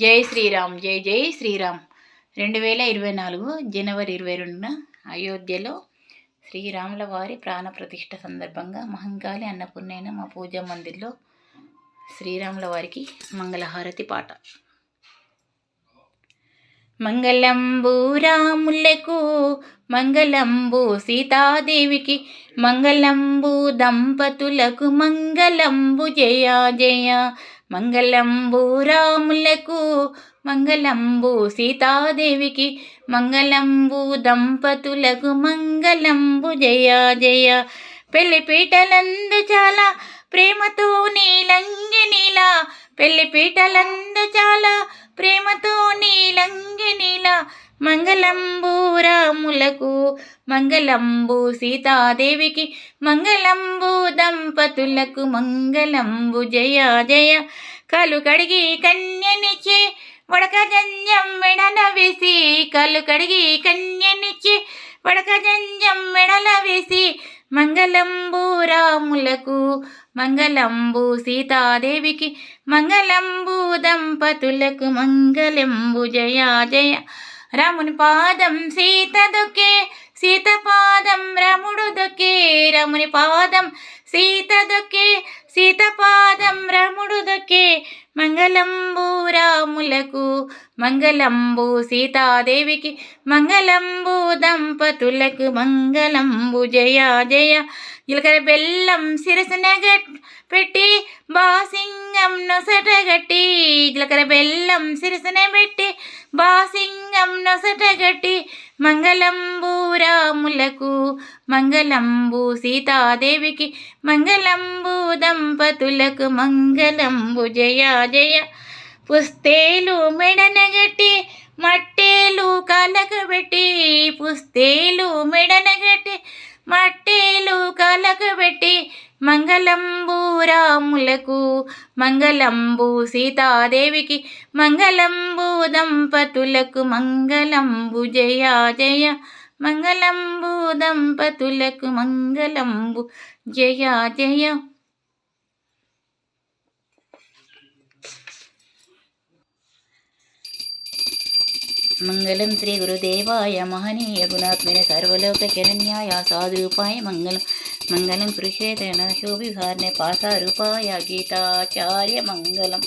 జై శ్రీరామ్ జై జై శ్రీరామ్. రెండు వేల ఇరవై నాలుగు జనవరి ఇరవై రెండున అయోధ్యలో శ్రీరాముల వారి ప్రాణ ప్రతిష్ఠ సందర్భంగా మహంకాళి అన్నపూర్ణైన మా పూజా మందిర్లో శ్రీరాముల వారికి మంగళహారతి పాట. మంగళంబు రాములకు మంగళంబు సీతాదేవికి మంగళంబు దంపతులకు మంగళంబు జయ జయ. మంగళంబు రాములకు మంగళంబు సీతాదేవికి మంగళంబు దంపతులకు మంగళంబు జయ జయ. పెళ్ళి పీటలందు చాలా ప్రేమతో నీలంగి నీలా. పెళ్ళి పీటలందు చాలా ప్రేమతో నీలంగి నీలా. మంగళంబు రాములకు మంగళంబు సీతాదేవికి మంగళంబు దంపతులకు మంగళంబు జయ జయ కలు కడిగి కన్యనిచ్చే వడకజంజం మెడల వేసి కలు కడిగి కన్యనిచ్చి వడకజంజం మెడల వేసి మంగళంబు రాములకు మంగళంబు సీతాదేవికి మంగళంబు దంపతులకు మంగళంబు జయ జయ రముని పాదం సీత దొకే సీత పాదం రముడు దొకే రముని పాదం సీత దొకే సీత పాదం రముడు దొకే మంగళంబు రాములకు మంగళంబు సీతాదేవికి మంగళంబు దంపతులకు మంగళంబు జయ జయ. జీలకర్ర బెల్లం శిరసన పెట్టి బాసింగం నొసటగట్టి జీలకర్ర బెల్లం శిరసన పెట్టి బాసింగం నొసటగట్టి మంగళంబూరాములకు మంగళంబు సీతాదేవికి మంగళంబు దంపతులకు మంగళంబు జయ జయ. పుస్తేలు మెడనగట్టి మట్టేలు కాలకబెట్టి పుస్తేలు మెడనగట్టి మట్టేలు కాలకబెట్టి మంగళం రాములకు మంగళంబు సీతాదేవికి మంగళంబు దంపతులకు మంగళంబు జయ జయ మంగళంబు దంపతులకు మంగళంబు జయ జయ. మంగళం శ్రీ గురుదేవాయ మహనీయ గుణాత్మైన సర్వలోక శరణ్యాయ సాధురూపాయ మంగళం. మంగళం పురుషేతన శోభిహార్య పాసారూపాయ గీతాచార్య మంగళం